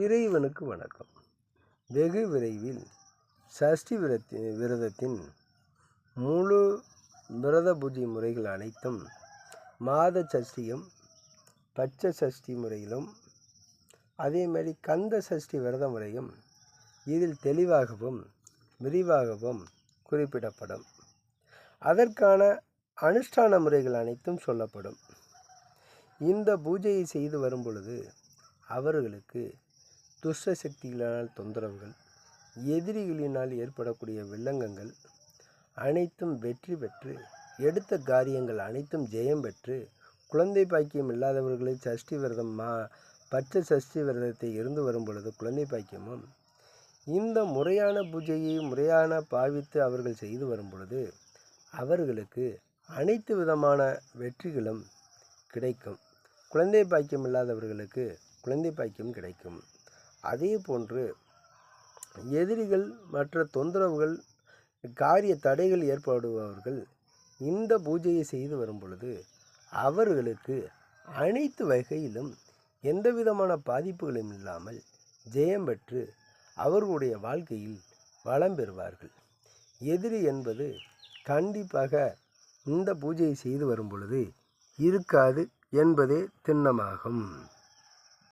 இறைவனுக்கு வணக்கம். வெகு விரைவில் சஷ்டி விரத்தி விரதத்தின் முழு விரத பூஜை முறைகள் அனைத்தும் மாத சஷ்டியும் பச்சை சஷ்டி முறையிலும் அதேமாதிரி கந்த சஷ்டி விரத முறையும் இதில் தெளிவாகவும் விரிவாகவும் குறிப்பிடப்படும். அதற்கான அனுஷ்டான முறைகள் அனைத்தும் சொல்லப்படும். இந்த பூஜையை செய்து வரும் பொழுது அவர்களுக்கு துஷ்ட சக்திகளால் தொந்தரவுகள் எதிரிகளினால் ஏற்படக்கூடிய வில்லங்கங்கள் அனைத்தும் வெற்றி பெற்று எடுத்த காரியங்கள் அனைத்தும் ஜெயம் பெற்று குழந்தை பாக்கியம் இல்லாதவர்களை சஷ்டி விரதம் மா பச்சை சஷ்டி விரதத்தை இருந்து வரும் பொழுது குழந்தை பாக்கியமும் இந்த முறையான பூஜையை முறையான பாவித்து அவர்கள் செய்து வரும் பொழுது அவர்களுக்கு அனைத்து விதமான வெற்றிகளும் கிடைக்கும். குழந்தை பாக்கியம் இல்லாதவர்களுக்கு குழந்தை பாக்கியம் கிடைக்கும். அதே போன்று எதிரிகள் மற்ற தொந்தரவுகள் காரிய தடைகள் ஏற்படுபவர்கள் இந்த பூஜையை செய்து வரும் பொழுது அவர்களுக்கு அனைத்து வகையிலும் எந்த விதமான பாதிப்புகளும் இல்லாமல் ஜெயம் பெற்று அவர்களுடைய வாழ்க்கையில் வளம் பெறுவார்கள். எதிரி என்பது கண்டிப்பாக இந்த பூஜையை செய்து வரும் பொழுது இருக்காது என்பதே திண்ணமாகும்.